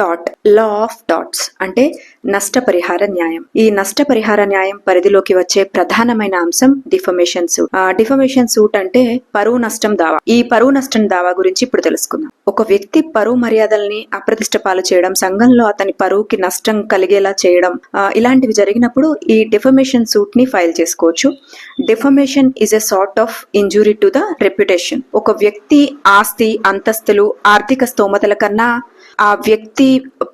Dot law of dots అంటే నష్టపరిహార న్యాయం. ఈ నష్టపరిహార న్యాయం పరిధిలోకి వచ్చే ప్రధానమైన అంశం డిఫమేషన్ సూట్ ఆ డిఫమేషన్ సూట్ అంటే పరువు నష్టం దావా. ఈ పరువు నష్టం దావా గురించి ఇప్పుడు తెలుసుకుందాం. ఒక వ్యక్తి పరువు మర్యాదల్ని అప్రతిష్ట పాలు చేయడం సంఘంలో అతని పరువుకి నష్టం కలిగేలా చేయడం ఇలాంటివి జరిగినప్పుడు ఈ డిఫమేషన్ సూట్ని ఫైల్ చేసుకోవచ్చు. Defamation is a sort of injury to the reputation ఒక వ్యక్తి ఆస్తి అంతస్తులు ఆర్థిక స్తోమతల కన్నా ఆ వ్యక్తి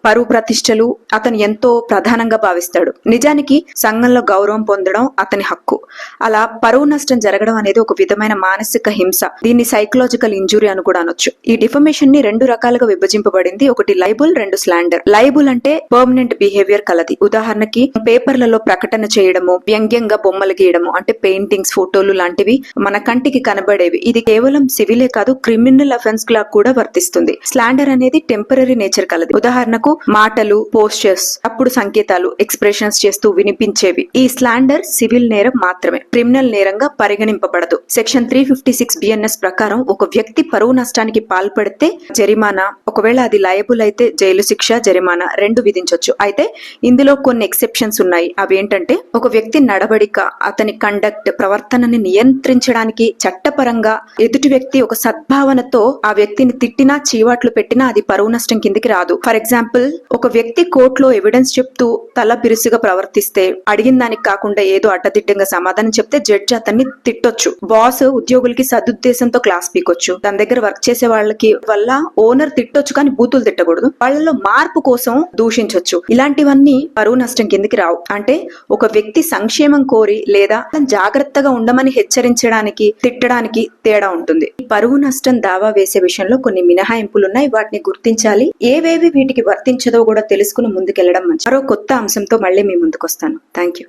పరువు ప్రతిష్టలు అతను ఎంతో ప్రధానంగా భావిస్తాడు. నిజానికి సంఘంలో గౌరవం పొందడం అతని హక్కు. అలా పరువు నష్టం జరగడం అనేది ఒక విధమైన మానసిక హింస. దీన్ని సైకలాజికల్ ఇంజురీ అని కూడా అనొచ్చు. ఈ డిఫమేషన్ని రెండు రకాలుగా విభజింపబడింది. ఒకటి లైబుల్ రెండు స్లాండర్ లైబుల్ అంటే పర్మనెంట్ బిహేవియర్ కలది. ఉదాహరణకి పేపర్లలో ప్రకటన చేయడము వ్యంగ్యంగా బొమ్మలు గీయడము అంటే పెయింటింగ్స్ ఫోటోలు లాంటివి మన కంటికి కనబడేవి. ఇది కేవలం సివిలే కాదు క్రిమినల్ అఫెన్స్ లా కూడా వర్తిస్తుంది. స్లాండర్ అనేది టెంపరీ నేచర్ కలది. ఉదాహరణకు మాటలు పోస్చర్స్ అప్పుడు సంకేతాలు ఎక్స్ప్రెషన్స్ చేస్తూ వినిపించేవి. ఈ స్లాండర్ సివిల్ నేరం మాత్రమే. క్రిమినల్ నేరంగా పరిగణింపబడదు. Section three fifty six BNS ప్రకారం ఒక వ్యక్తి పరువు నష్టానికి పాల్పడితే జరిమానా ఒకవేళ అది లయబుల్ అయితే జైలు శిక్ష జరిమానా రెండు విధించవచ్చు అయితే ఇందులో కొన్ని ఎక్సెప్షన్స్ ఉన్నాయి. అవి ఏంటంటే ఒక వ్యక్తి నడవడిక అతని కండక్ట్ ప్రవర్తనని నియంత్రించడానికి చట్టపరంగా ఎదుటి వ్యక్తి ఒక సద్భావనతో ఆ వ్యక్తిని తిట్టినా చీవాట్లు పెట్టినా అది పరువు నష్టం కిందికి రాదు. ఫర్ ఎగ్జాంపుల్ ఒక వ్యక్తి కోర్టులో ఎవిడెన్స్ చెప్తూ తల బిరుసుగా ప్రవర్తిస్తే అడిగిన దానికి కాకుండా ఏదో అడ్డదిడ్డంగా సమాధానం చెప్తే జడ్జి అతన్ని తిట్టొచ్చు. బాస్ ఉద్యోగులకి సదుద్దేశంతో క్లాస్ పీకొచ్చు. తన దగ్గర వర్క్ చేసే వాళ్ళకి వల్ల ఓనర్ తిట్టొచ్చు కానీ బూతులు తిట్టకూడదు. వాళ్ళలో మార్పు కోసం దూషించొచ్చు. ఇలాంటివన్నీ పరువు నష్టం కిందికి రావు. అంటే ఒక వ్యక్తి సంక్షేమం కోరి లేదా జాగ్రత్తగా ఉండమని హెచ్చరించడానికి తిట్టడానికి తేడా ఉంటుంది. పరువు నష్టం దావా వేసే విషయంలో కొన్ని మినహాయింపులు ఉన్నాయి వాటిని గుర్తించాలి. ఏవేవి వీటికి వర్తించదో కూడా తెలుసుకుని ముందుకెళ్ళడం మంచి మరో కొత్త అంశంతో మళ్ళీ మీ ముందుకు వస్తాను థ్యాంక్ యూ